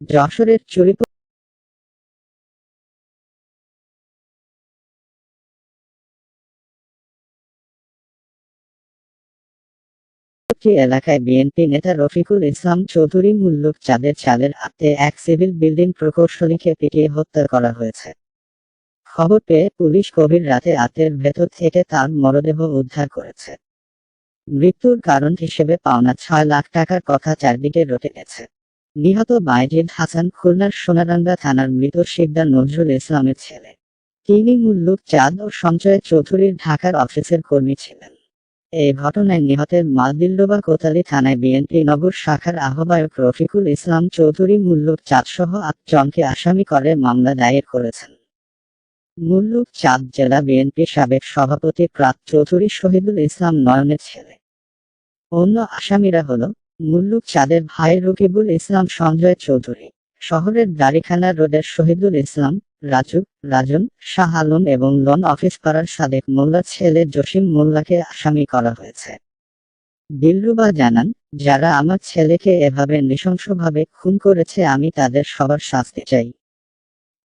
যশোরের চুরি উপকূলবর্তী এলাকায় বিএনপি নেতা রফিকুল ইসলাম চৌধুরী মুল্লুক চাঁদের চালের হাতে এক সিভিল বিল্ডিং প্রকৌশলীকে পিটিয়ে হত্যা করা হয়েছে। খবর পেয়ে পুলিশ গভীর রাতে আতের ভেতর থেকে তার মরদেহ উদ্ধার করেছে। মৃত্যুর কারণ হিসেবে পাওনা ছয় লাখ টাকার কথা চারদিকে রটে গেছে। নিহত বাইজিদ হাসান খুলনার সোনারাঙ্গা থানার মৃত শিকদার নজরুল ইসলামের ছেলে। তিনি মুল্লুক চাঁদ ও সঞ্জয় চৌধুরীর ঢাকার অফিসের কর্মী ছিলেন। এই ঘটনায় নিহতের মালদিল্লোবা কোতালি থানায় বিএনপি নগর শাখার আহ্বায়ক রফিকুল ইসলাম চৌধুরী মুল্লুক চাঁদ চাঁদসহ আটজনকে আসামি করে মামলা দায়ের করেছেন। মুল্লুক চাঁদ জেলা বিএনপি সাবেক সভাপতি প্রাত চৌধুরী শহীদুল ইসলাম নয়নের ছেলে। অন্য আসামিরা হল মুল্লুক চাঁদের ভাই রকিবুল ইসলাম সঞ্জয় চৌধুরী, শহরের দাড়িখানা রোডের শহীদুল ইসলাম, রাজু, রাজন, শাহ আলম এবং লন অফিস পাড়ার সাদেক মোল্লার ছেলে জসিম মোল্লাকে আসামি করা হয়েছে। দিলরুবা জানান, যারা আমার ছেলেকে এভাবে নৃশংসভাবে খুন করেছে, আমি তাদের সবার শাস্তি চাই।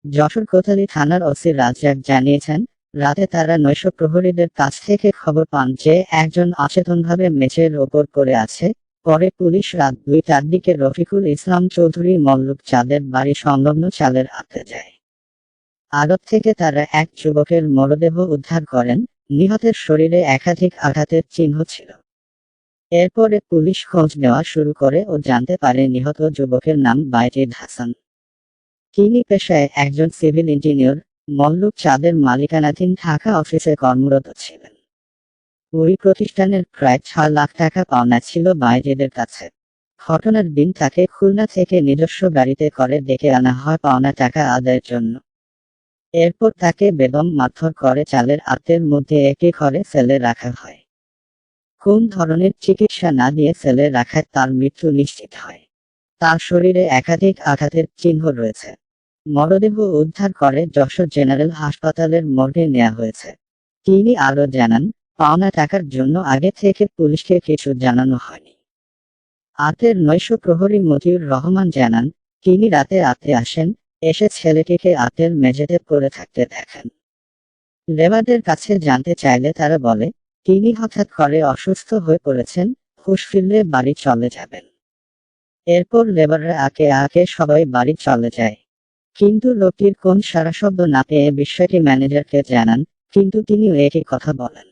যশোর কোথালি থানার ওসি রাজ্জাক জানিয়েছেন, রাতে তারা নৈশ প্রহরীদের কাছ থেকে খবর পান যে, একজন অচেতনভাবে মেঝের ওপর পড়ে আছে পরে পুলিশ রাত দুইটার দিকে রফিকুল ইসলাম চৌধুরী মল্লুক চাঁদের বাড়ি সংলগ্ন চালের হাতে যায়। আগত থেকে তারা এক যুবকের মরদেহ উদ্ধার করেন, নিহতের শরীরে একাধিক আঘাতের চিহ্ন ছিল। এরপরে পুলিশ খোঁজ নেওয়া শুরু করে ও জানতে পারে নিহত যুবকের নাম বাইজিদ হাসান। তিনি পেশায় একজন সিভিল ইঞ্জিনিয়ার, মল্লুক চাঁদের মালিকানাধীন ঢাকা অফিসে কর্মরত ছিলেন। ওই প্রতিষ্ঠানের প্রায় ছয় লাখ টাকা পাওনা ছিল বাইজিদের কাছে। ঘটনার দিন তাকে খুলনা থেকে নিজস্ব গাড়িতে করে ডেকে আনা হয় পাওনা টাকা আদায়ের জন্য। এরপর তাকে বেদম মারধর করে চালের আত্মের মধ্যে একটি ঘরে সেলে রাখা হয়। কোন ধরনের চিকিৎসা না দিয়ে সেলে রাখায় তার মৃত্যু নিশ্চিত হয়। তার শরীরে একাধিক আঘাতের চিহ্ন রয়েছে। মরদেহ উদ্ধার করে যশোর জেনারেল হাসপাতালের মর্গে নেওয়া হয়েছে। তিনি আরও জানান পাওনা টাকার জন্য আগে থেকে পুলিশকে কিছু জানানো হয়নি। আতের নৈশ প্রহরী মতিউর রহমান জানান, তিনি রাতে আতে আসেন, এসে ছেলেটিকে আতের মেঝেতে পড়ে থাকতে দেখেন। লেবারদের কাছে জানতে চাইলে তারা বলে, তিনি হঠাৎ করে অসুস্থ হয়ে পড়েছেন, হুশ ফিরলে বাড়ি চলে যাবেন। এরপর লেবাররা আকে আকে সবাই বাড়ি চলে যায়। কিন্তু লোকটির কোন সারা শব্দ না পেয়ে বিষয়টি ম্যানেজারকে জানান, কিন্তু তিনি একই কথা বলেন।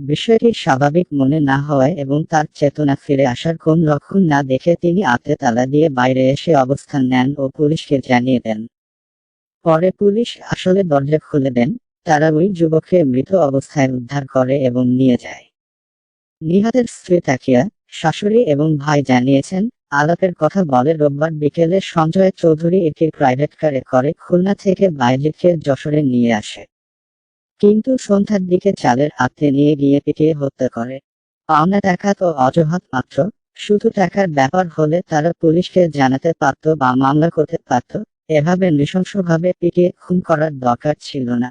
বিষয়টি স্বাভাবিক মনে না হওয়ায় এবং তার চেতনা ফিরে আসার কোন লক্ষণ না দেখে তিনি আতে তালা দিয়ে বাইরে এসে অবস্থান নেন ও পুলিশকে জানিয়ে দেন। পরে পুলিশ আসলে দরজা খুলে দেন, তারা ওই যুবককে মৃত অবস্থায় উদ্ধার করে এবং নিয়ে যায়। নিহতের স্ত্রী তাকিয়া, শাশুড়ি এবং ভাই জানিয়েছেন, আলাপের কথা বলে রোববার বিকেলে সঞ্জয় চৌধুরী একটি প্রাইভেট কারে করে খুলনা থেকে বাইজিদকে যশোরে নিয়ে আসে। কিন্তু সন্ধ্যার দিকে চালের হাতে নিয়ে গিয়ে পিটিয়ে হত্যা করে। পাওনা টাকা তো অজুহাত মাত্র। শুধু টাকার ব্যাপার হলে তারা পুলিশকে জানাতে পারত বা মামলা করতে পারত, এভাবে নৃশংসভাবে পিটিয়ে খুন করার দরকার ছিল না।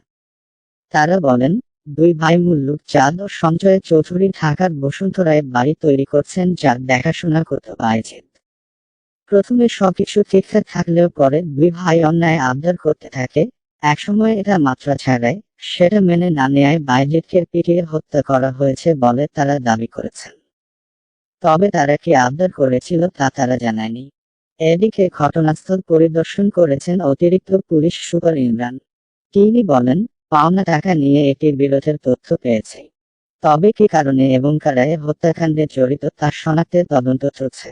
তারা বলেন, দুই ভাই মুল্লুক চাঁদ ও সঞ্জয় চৌধুরী ঢাকার বসুন্ধরায় বাড়ি তৈরি করছেন যা দেখাশোনা করতে বাইজিদ প্রথমে সবকিছু ঠিকঠাক থাকলেও পরে দুই ভাই অন্যায় আবদার করতে থাকে, একসময় এটা মাত্রা ছাড়ায় সেটা মেনে না নেয় বাইজিদকে পিটিয়ে হত্যা করা হয়েছে বলে তারা দাবি করেছেন। তবে তারা কি আবদার করেছিল তা তারা জানায়নি। এদিকে ঘটনাস্থল পরিদর্শন করেছেন অতিরিক্ত পুলিশ সুপার ইমরান। তিনি বলেন, পাওনা টাকা নিয়ে এটির বিরোধের তথ্য পেয়েছে। তবে কি কারণে এবং কারায় হত্যাকাণ্ডে জড়িত তার শনাক্তের তদন্ত চলছে।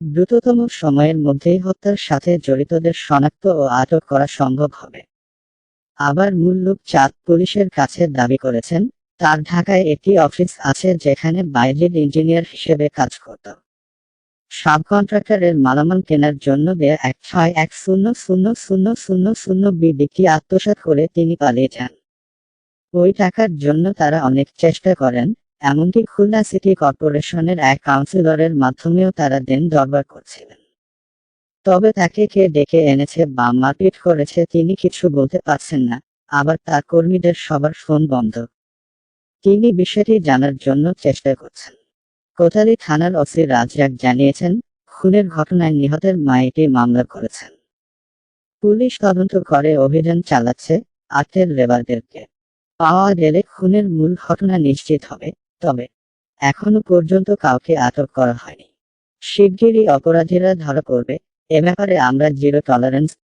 দ্রুততম সময়ের মধ্যেই হত্যার সাথে জড়িতদের শনাক্ত ও আটক করা সম্ভব হবে। আবার মুল্লুক চাঁদ পুলিশের কাছে দাবি করেছেন, তার ঢাকায় একটি অফিস আছে যেখানে বাইরের ইঞ্জিনিয়ার হিসেবে কাজ করত। সাব কন্ট্রাক্টরের মালামাল কেনার জন্য এক ছয় এক শূন্য শূন্য শূন্য শূন্য শূন্য বিডিটি আত্মসাৎ করে তিনি পালিয়ে যান। ওই টাকার জন্য তারা অনেক চেষ্টা করেন, এমনকি খুলনা সিটি কর্পোরেশনের এক কাউন্সিলরের মাধ্যমেও তারা দেন দরবার করছিলেন। তবে তাকে কে ডেকে এনেছে বা মারপিট করেছে তিনি কিছু বলতে পারছেন না, আবার তার কর্মীদের সবার ফোন বন্ধ। তিনি বিষয়টি জানার জন্য চেষ্টা করছেন। কোটালী থানার ওসি রাজ্জাক জানিয়েছেন, খুনের ঘটনায় নিহতের মা এটি মামলা করেছেন। পুলিশ তদন্ত করে অভিযান চালাচ্ছে আটের লেবারদেরকে পাওয়া গেলে খুনের মূল ঘটনা নিশ্চিত হবে, তবে এখনও পর্যন্ত কাউকে আটক করা হয়নি। শিগগিরই অপরাধীরা ধরা পড়বে এ ব্যাপারে আমরা জিরো টলারেন্স